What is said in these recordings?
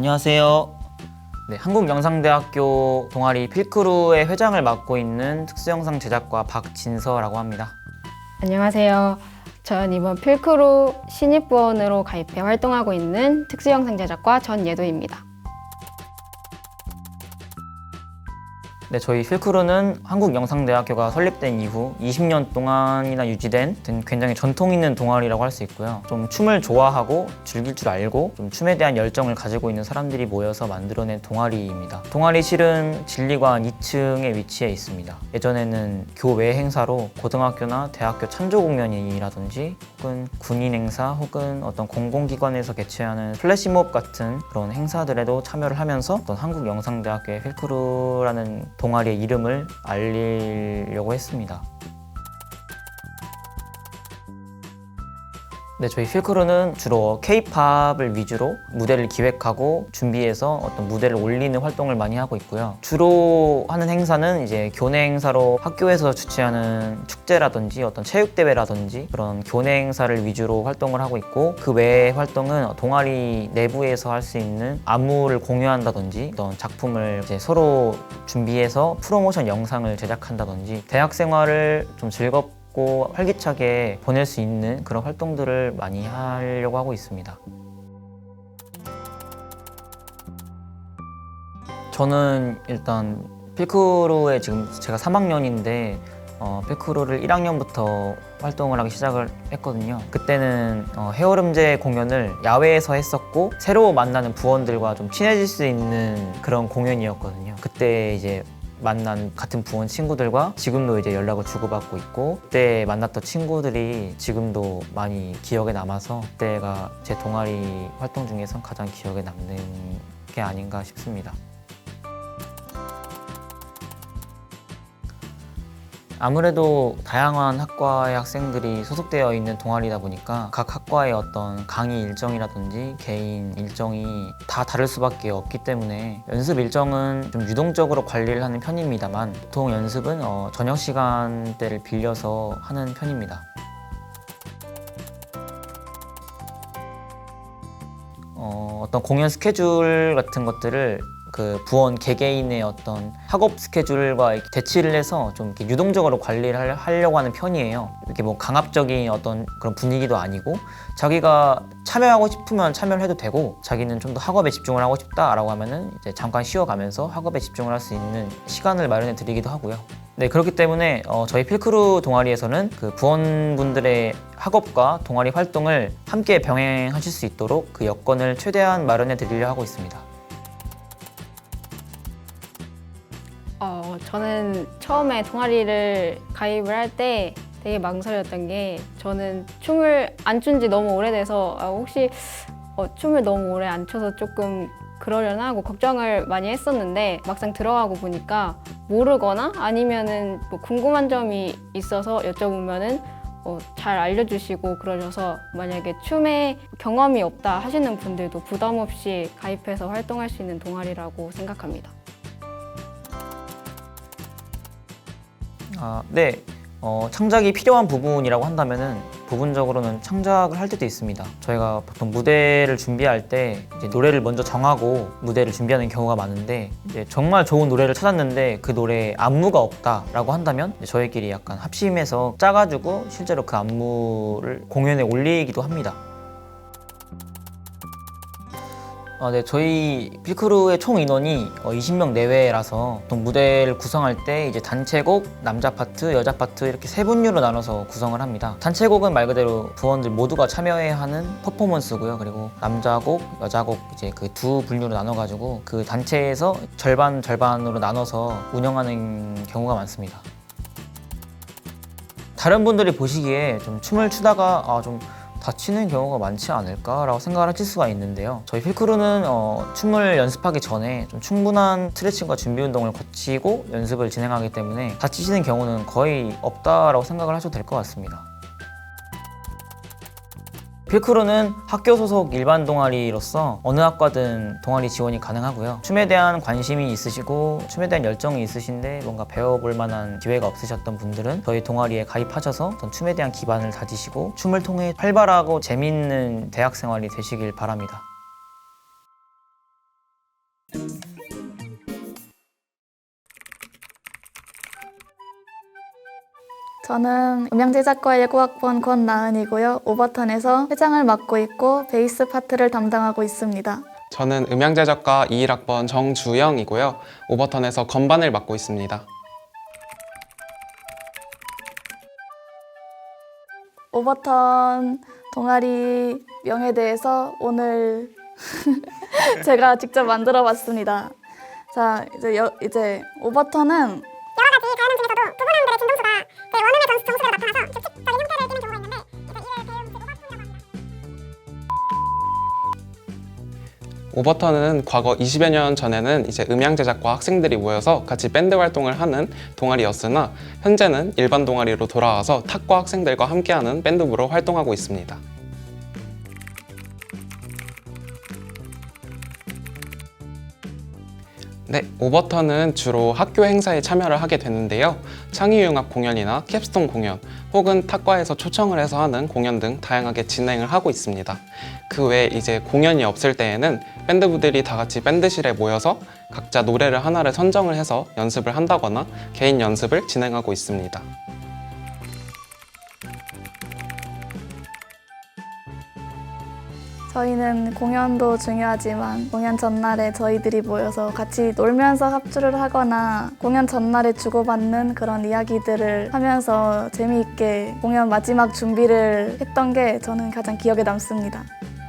안녕하세요. 네, 한국영상대학교 동아리 필크루의 회장을 맡고 있는 특수영상 제작과 박진서라고 합니다. 안녕하세요. 전 이번 필크루 신입부원으로 가입해 활동하고 있는 특수영상 제작과 전예도입니다. 네, 저희 필크루는 한국영상대학교가 설립된 이후 20년 동안이나 유지된 굉장히 전통 있는 동아리라고 할 수 있고요. 좀 춤을 좋아하고 즐길 줄 알고 좀 춤에 대한 열정을 가지고 있는 사람들이 모여서 만들어낸 동아리입니다. 동아리실은 진리관 2층에 위치해 있습니다. 예전에는 교외 행사로 고등학교나 대학교 찬조 공연이라든지 혹은 군인 행사 혹은 어떤 공공기관에서 개최하는 플래시몹 같은 그런 행사들에도 참여를 하면서 어떤 한국영상대학교의 필크루라는 동아리의 이름을 알리려고 했습니다. 네, 저희 필크루는 주로 K-팝을 위주로 무대를 기획하고 준비해서 어떤 무대를 올리는 활동을 많이 하고 있고요. 주로 하는 행사는 이제 교내 행사로 학교에서 주최하는 축제라든지 어떤 체육대회라든지 그런 교내 행사를 위주로 활동을 하고 있고 그 외의 활동은 동아리 내부에서 할 수 있는 안무를 공유한다든지 어떤 작품을 이제 서로 준비해서 프로모션 영상을 제작한다든지 대학 생활을 좀 즐겁 고 활기차게 보낼 수 있는 그런 활동들을 많이 하려고 하고 있습니다. 저는 일단 필크루에 지금 제가 3학년인데 어, 필크루를 1학년부터 활동을 하기 시작을 했거든요. 그때는 어, 헤어름제 공연을 야외에서 했었고 새로 만나는 부원들과 좀 친해질 수 있는 그런 공연이었거든요. 그때 이제 만난 같은 부원 친구들과 지금도 이제 연락을 주고받고 있고 그때 만났던 친구들이 지금도 많이 기억에 남아서 그때가 제 동아리 활동 중에서 가장 기억에 남는 게 아닌가 싶습니다. 아무래도 다양한 학과의 학생들이 소속되어 있는 동아리다 보니까 각 학과의 어떤 강의 일정이라든지 개인 일정이 다 다를 수밖에 없기 때문에 연습 일정은 좀 유동적으로 관리를 하는 편입니다만 보통 연습은 어, 저녁 시간대를 빌려서 하는 편입니다. 어, 어떤 공연 스케줄 같은 것들을 그 부원 개개인의 어떤 학업 스케줄과 대치를 해서 좀 이렇게 유동적으로 관리를 할- 하려고 하는 편이에요. 이렇게 뭐 강압적인 어떤 그런 분위기도 아니고 자기가 참여하고 싶으면 참여를 해도 되고 자기는 좀 더 학업에 집중을 하고 싶다라고 하면은 이제 잠깐 쉬어가면서 학업에 집중을 할 수 있는 시간을 마련해 드리기도 하고요. 네 그렇기 때문에 어, 저희 필크루 동아리에서는 그 부원분들의 학업과 동아리 활동을 함께 병행하실 수 있도록 그 여건을 최대한 마련해 드리려 하고 있습니다. 어, 저는 처음에 동아리를 가입을 할 때 되게 망설였던 게 저는 춤을 안 춘 지 너무 오래돼서 아, 혹시 어, 춤을 너무 오래 안 춰서 조금 그러려나 하고 걱정을 많이 했었는데 막상 들어가고 보니까 모르거나 아니면은 뭐 궁금한 점이 있어서 여쭤보면은 어, 잘 알려주시고 그러셔서 만약에 춤에 경험이 없다 하시는 분들도 부담 없이 가입해서 활동할 수 있는 동아리라고 생각합니다. 아, 네. 어, 창작이 필요한 부분이라고 한다면은 부분적으로는 창작을 할 때도 있습니다. 저희가 보통 무대를 준비할 때 이제 노래를 먼저 정하고 무대를 준비하는 경우가 많은데 이제 정말 좋은 노래를 찾았는데 그 노래에 안무가 없다라고 한다면 저희끼리 약간 합심해서 짜가지고 실제로 그 안무를 공연에 올리기도 합니다. 아, 네, 저희 필크루의 총 인원이 어, 20명 내외라서 보통 무대를 구성할 때 이제 단체곡, 남자 파트, 여자 파트 이렇게 세 분류로 나눠서 구성을 합니다. 단체곡은 말 그대로 부원들 모두가 참여해야 하는 퍼포먼스고요. 그리고 남자곡, 여자곡 이제 그 두 분류로 나눠가지고 그 단체에서 절반 절반으로 나눠서 운영하는 경우가 많습니다. 다른 분들이 보시기에 좀 춤을 추다가 아, 좀 다치는 경우가 많지 않을까라고 생각을 하실 수가 있는데요. 저희 필크루는 어, 춤을 연습하기 전에 좀 충분한 스트레칭과 준비 운동을 거치고 연습을 진행하기 때문에 다치시는 경우는 거의 없다라고 생각을 하셔도 될 것 같습니다. 필크루는 학교 소속 일반 동아리로서 어느 학과든 동아리 지원이 가능하고요. 춤에 대한 관심이 있으시고 춤에 대한 열정이 있으신데 뭔가 배워볼 만한 기회가 없으셨던 분들은 저희 동아리에 가입하셔서 어떤 춤에 대한 기반을 다지시고 춤을 통해 활발하고 재미있는 대학 생활이 되시길 바랍니다. 저는 음향제작과 19학번 권나은이고요. 오버턴에서 회장을 맡고 있고 베이스 파트를 담당하고 있습니다. 저는 음향제작과 21학번 정주영이고요. 오버턴에서 건반을 맡고 있습니다. 오버턴 동아리 명에 대해서 오늘 제가 직접 만들어 봤습니다. 자, 이제 여, 이제 오버턴은 오버턴은 과거 20여 년 전에는 이제 음향 제작과 학생들이 모여서 같이 밴드 활동을 하는 동아리였으나 현재는 일반 동아리로 돌아와서 탁과 학생들과 함께하는 밴드부로 활동하고 있습니다. 네, 오버턴은 주로 학교 행사에 참여를 하게 되는데요. 창의융합 공연이나 캡스톤 공연, 혹은 탁과에서 초청을 해서 하는 공연 등 다양하게 진행을 하고 있습니다. 그 외에 이제 공연이 없을 때에는 밴드부들이 다 같이 밴드실에 모여서 각자 노래를 하나를 선정을 해서 연습을 한다거나 개인 연습을 진행하고 있습니다. 저희는 공연도 중요하지만 공연 전날에 저희들이 모여서 같이 놀면서 합주를 하거나 공연 전날에 주고받는 그런 이야기들을 하면서 재미있게 공연 마지막 준비를 했던 게 저는 가장 기억에 남습니다.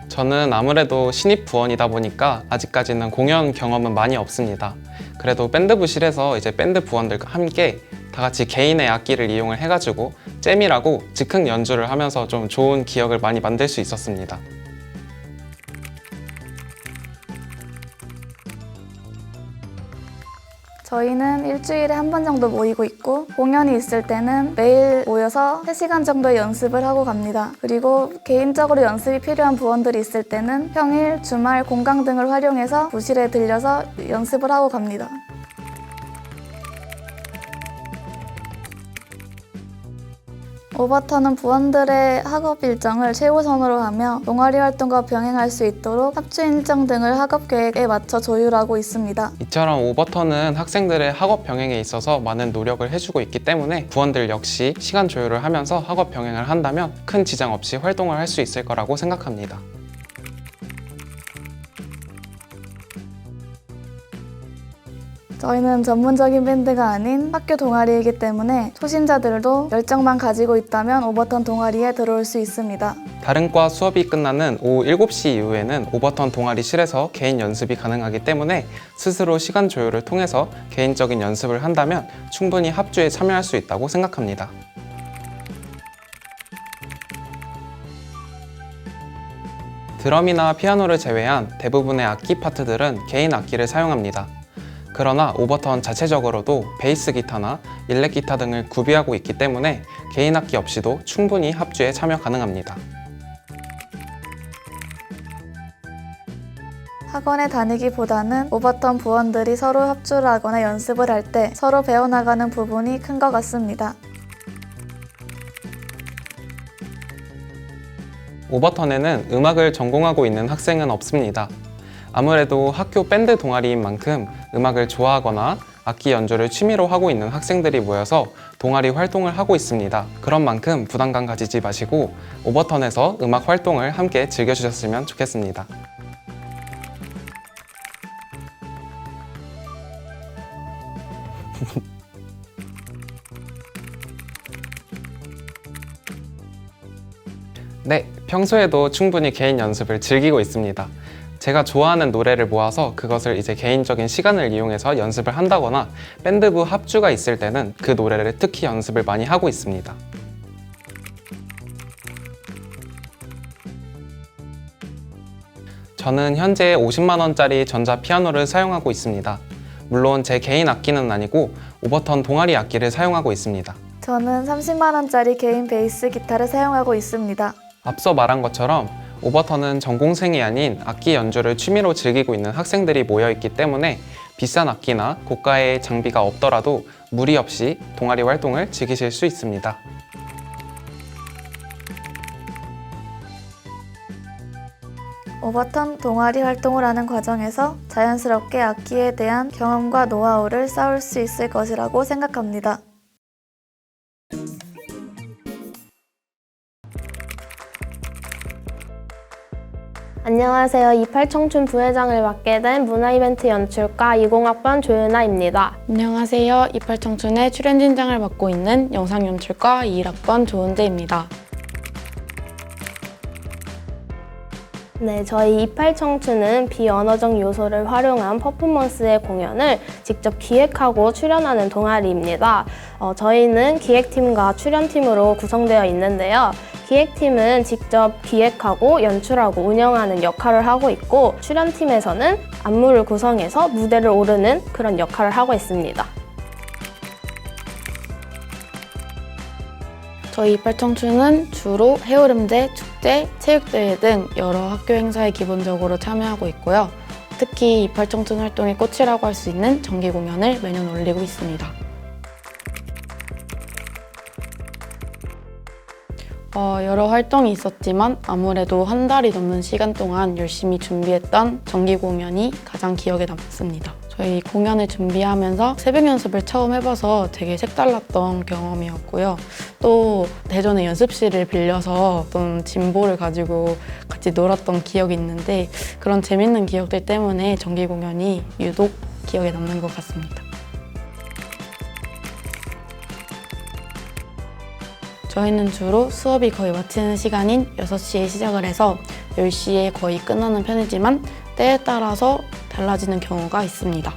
저는 아무래도 신입 부원이다 보니까 아직까지는 공연 경험은 많이 없습니다. 그래도 밴드 부실에서 이제 밴드 부원들과 함께 다 같이 개인의 악기를 이용을 해가지고 잼이라고 즉흥 연주를 하면서 좀 좋은 기억을 많이 만들 수 있었습니다. 저희는 일주일에 한 번 정도 모이고 있고 공연이 있을 때는 매일 모여서 3시간 정도의 연습을 하고 갑니다. 그리고 개인적으로 연습이 필요한 부원들이 있을 때는 평일, 주말, 공강 등을 활용해서 부실에 들려서 연습을 하고 갑니다. 오버턴은 부원들의 학업 일정을 최우선으로 하며 동아리 활동과 병행할 수 있도록 합주 일정 등을 학업 계획에 맞춰 조율하고 있습니다. 이처럼 오버턴은 학생들의 학업 병행에 있어서 많은 노력을 해주고 있기 때문에 부원들 역시 시간 조율을 하면서 학업 병행을 한다면 큰 지장 없이 활동을 할 수 있을 거라고 생각합니다. 저희는 전문적인 밴드가 아닌 학교 동아리이기 때문에 초심자들도 열정만 가지고 있다면 오버턴 동아리에 들어올 수 있습니다. 다른 과 수업이 끝나는 오후 7시 이후에는 오버턴 동아리실에서 개인 연습이 가능하기 때문에 스스로 시간 조율을 통해서 개인적인 연습을 한다면 충분히 합주에 참여할 수 있다고 생각합니다. 드럼이나 피아노를 제외한 대부분의 악기 파트들은 개인 악기를 사용합니다. 그러나 오버턴 자체적으로도 베이스 기타나 일렉 기타 등을 구비하고 있기 때문에 개인 악기 없이도 충분히 합주에 참여 가능합니다. 학원에 다니기보다는 오버턴 부원들이 서로 합주를 하거나 연습을 할 때 서로 배워나가는 부분이 큰 것 같습니다. 오버턴에는 음악을 전공하고 있는 학생은 없습니다. 아무래도 학교 밴드 동아리인 만큼 음악을 좋아하거나 악기 연주를 취미로 하고 있는 학생들이 모여서 동아리 활동을 하고 있습니다. 그런 만큼 부담감 가지지 마시고 오버턴에서 음악 활동을 함께 즐겨주셨으면 좋겠습니다. 네, 평소에도 충분히 개인 연습을 즐기고 있습니다. 제가 좋아하는 노래를 모아서 그것을 이제 개인적인 시간을 이용해서 연습을 한다거나 밴드부 합주가 있을 때는 그 노래를 특히 연습을 많이 하고 있습니다. 저는 현재 50만 원짜리 전자 피아노를 사용하고 있습니다. 물론 제 개인 악기는 아니고 오버턴 동아리 악기를 사용하고 있습니다. 저는 30만 원짜리 개인 베이스 기타를 사용하고 있습니다. 앞서 말한 것처럼 오버턴은 전공생이 아닌 악기 연주를 취미로 즐기고 있는 학생들이 모여 있기 때문에 비싼 악기나 고가의 장비가 없더라도 무리 없이 동아리 활동을 즐기실 수 있습니다. 오버턴 동아리 활동을 하는 과정에서 자연스럽게 악기에 대한 경험과 노하우를 쌓을 수 있을 것이라고 생각합니다. 안녕하세요. 28청춘 부회장을 맡게 된 문화이벤트 연출과 20학번 조윤아입니다. 안녕하세요. 이팔청춘의 출연 진장을 맡고 있는 영상 연출과 21학번 조은재입니다. 네, 저희 28청춘은 비언어적 요소를 활용한 퍼포먼스의 공연을 직접 기획하고 출연하는 동아리입니다. 어, 저희는 기획팀과 출연팀으로 구성되어 있는데요. 기획팀은 직접 기획하고 연출하고 운영하는 역할을 하고 있고 출연팀에서는 안무를 구성해서 무대를 오르는 그런 역할을 하고 있습니다. 저희 이팔 청춘은 주로 해오름제, 축제, 체육대회 등 여러 학교 행사에 기본적으로 참여하고 있고요. 특히 이팔 청춘 활동의 꽃이라고 할 수 있는 정기 공연을 매년 올리고 있습니다. 어, 여러 활동이 있었지만 아무래도 한 달이 넘는 시간 동안 열심히 준비했던 정기 공연이 가장 기억에 남습니다. 저희 공연을 준비하면서 새벽 연습을 처음 해봐서 되게 색달랐던 경험이었고요. 또 대전의 연습실을 빌려서 어떤 진보를 가지고 같이 놀았던 기억이 있는데 그런 재밌는 기억들 때문에 정기 공연이 유독 기억에 남는 것 같습니다. 저희는 주로 수업이 거의 마치는 시간인 6시에 시작을 해서 10시에 거의 끝나는 편이지만 때에 따라서 달라지는 경우가 있습니다.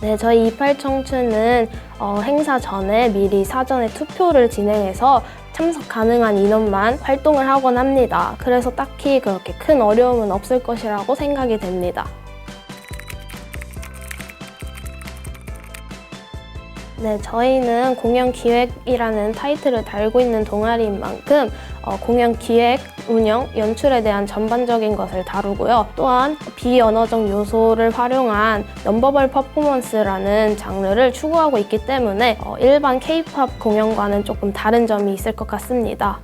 네, 저희 28청춘은 어, 행사 전에 미리 사전에 투표를 진행해서 참석 가능한 인원만 활동을 하곤 합니다. 그래서 딱히 그렇게 큰 어려움은 없을 것이라고 생각이 됩니다. 네, 저희는 공연 기획이라는 타이틀을 달고 있는 동아리인 만큼 어, 공연 기획, 운영, 연출에 대한 전반적인 것을 다루고요. 또한 비언어적 요소를 활용한 넘버벌 퍼포먼스라는 장르를 추구하고 있기 때문에 어, 일반 K-팝 공연과는 조금 다른 점이 있을 것 같습니다.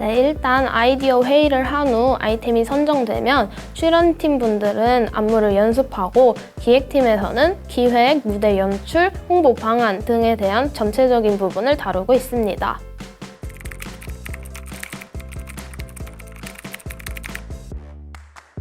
네, 일단 아이디어 회의를 한 후 아이템이 선정되면 출연팀 분들은 안무를 연습하고 기획팀에서는 기획, 무대 연출, 홍보 방안 등에 대한 전체적인 부분을 다루고 있습니다.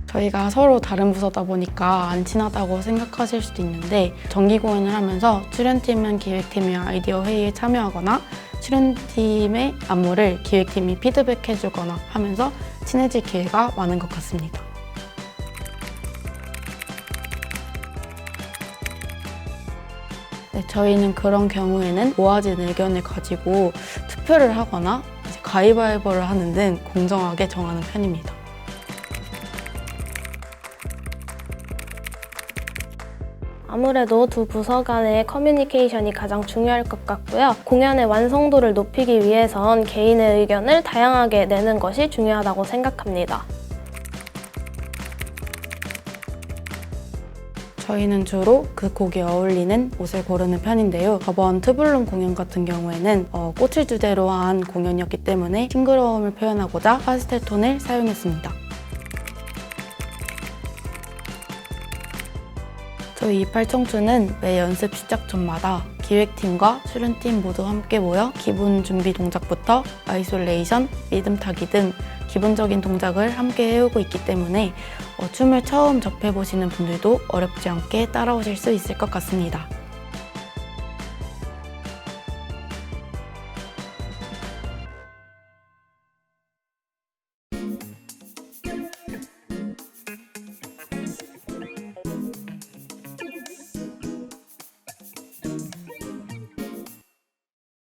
저희가 서로 다른 부서다 보니까 안 친하다고 생각하실 수도 있는데 정기 공연을 하면서 출연팀은 기획팀의 아이디어 회의에 참여하거나 출연팀의 안무를 기획팀이 피드백해주거나 하면서 친해질 기회가 많은 것 같습니다. 네, 저희는 그런 경우에는 모아진 의견을 가지고 투표를 하거나 가위바위보를 하는 등 공정하게 정하는 편입니다. 아무래도 두 부서 간의 커뮤니케이션이 가장 중요할 것 같고요. 공연의 완성도를 높이기 위해선 개인의 의견을 다양하게 내는 것이 중요하다고 생각합니다. 저희는 주로 그 곡에 어울리는 옷을 고르는 편인데요. 저번 트블룸 공연 같은 경우에는 어, 꽃을 주제로 한 공연이었기 때문에 싱그러움을 표현하고자 파스텔 톤을 사용했습니다. 저희 이팔청춘은 매 연습 시작 전마다 기획팀과 출연팀 모두 함께 모여 기본 준비 동작부터 아이솔레이션, 리듬 타기 등 기본적인 동작을 함께 해오고 있기 때문에 어, 춤을 처음 접해보시는 분들도 어렵지 않게 따라오실 수 있을 것 같습니다.